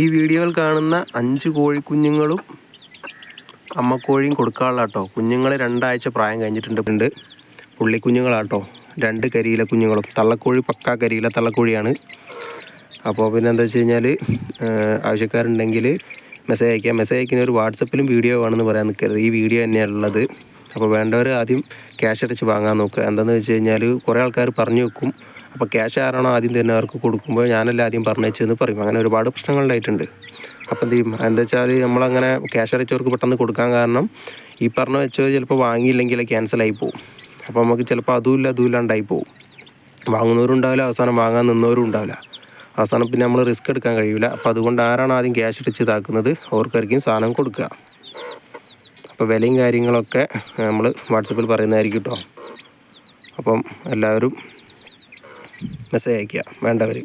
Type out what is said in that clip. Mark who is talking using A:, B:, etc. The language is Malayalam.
A: ഈ വീഡിയോയിൽ കാണുന്ന അഞ്ച് കോഴിക്കുഞ്ഞുങ്ങളും അമ്മക്കോഴിയും കൊടുക്കാനുള്ള കേട്ടോ കുഞ്ഞുങ്ങൾ രണ്ടാഴ്ച പ്രായം കഴിഞ്ഞിട്ടുണ്ട്. പുള്ളിക്കുഞ്ഞുങ്ങളാട്ടോ. രണ്ട് കരിയില കുഞ്ഞുങ്ങളും. തള്ളക്കോഴി പക്കാ കരിയില തള്ളക്കോഴിയാണ്. അപ്പോൾ പിന്നെ എന്താ വെച്ച് കഴിഞ്ഞാൽ ആവശ്യക്കാരുണ്ടെങ്കിൽ മെസ്സേജ് അയക്കാം മെസ്സേജ് അയക്കുന്ന ഒരു വാട്സപ്പിലും വീഡിയോ വേണമെന്ന് പറയാൻ നിൽക്കരുത്. ഈ വീഡിയോ തന്നെയാണ് ഉള്ളത് അപ്പോൾ വേണ്ടവർ ആദ്യം ക്യാഷ് അടച്ച് വാങ്ങാൻ നോക്കുക. എന്താണെന്ന് വെച്ച് കഴിഞ്ഞാൽ കുറേ ആൾക്കാർ പറഞ്ഞു വെക്കും. അപ്പോൾ ക്യാഷ് ആരാണോ ആദ്യം തന്നെ അവർക്ക് കൊടുക്കുമ്പോൾ ഞാനല്ല ആദ്യം പറഞ്ഞു എന്ന് പറയും. അങ്ങനെ ഒരുപാട് പ്രശ്നങ്ങളുണ്ടായിട്ടുണ്ട് അപ്പോൾ എന്ത് ചെയ്യും? എന്താ വെച്ചാൽ നമ്മളങ്ങനെ ക്യാഷ് അടച്ചവർക്ക് പെട്ടെന്ന് കൊടുക്കാൻ കാരണം ഈ പറഞ്ഞ വെച്ചവർ ചിലപ്പോൾ വാങ്ങിയില്ലെങ്കിൽ ക്യാൻസലായി പോകും അപ്പോൾ നമുക്ക് ചിലപ്പോൾ അതുമില്ല അതുമില്ലാണ്ടായി പോകും വാങ്ങുന്നവരും ഉണ്ടാവില്ല അവസാനം വാങ്ങാൻ നിന്നവരും ഉണ്ടാവില്ല. അവസാനം പിന്നെ നമ്മൾ റിസ്ക് എടുക്കാൻ കഴിയില്ല അപ്പോൾ അതുകൊണ്ട് ആരാണ് ആദ്യം ക്യാഷ് അടിച്ച് ഇതാക്കുന്നത്? അവർക്കായിരിക്കും സാധനം കൊടുക്കുക. അപ്പോൾ വിലയും കാര്യങ്ങളൊക്കെ നമ്മൾ വാട്സപ്പിൽ പറയുന്നതായിരിക്കും കേട്ടോ. അപ്പം എല്ലാവരും മെസ്സേജ് അയയ്ക്കുക വേണ്ടവർ.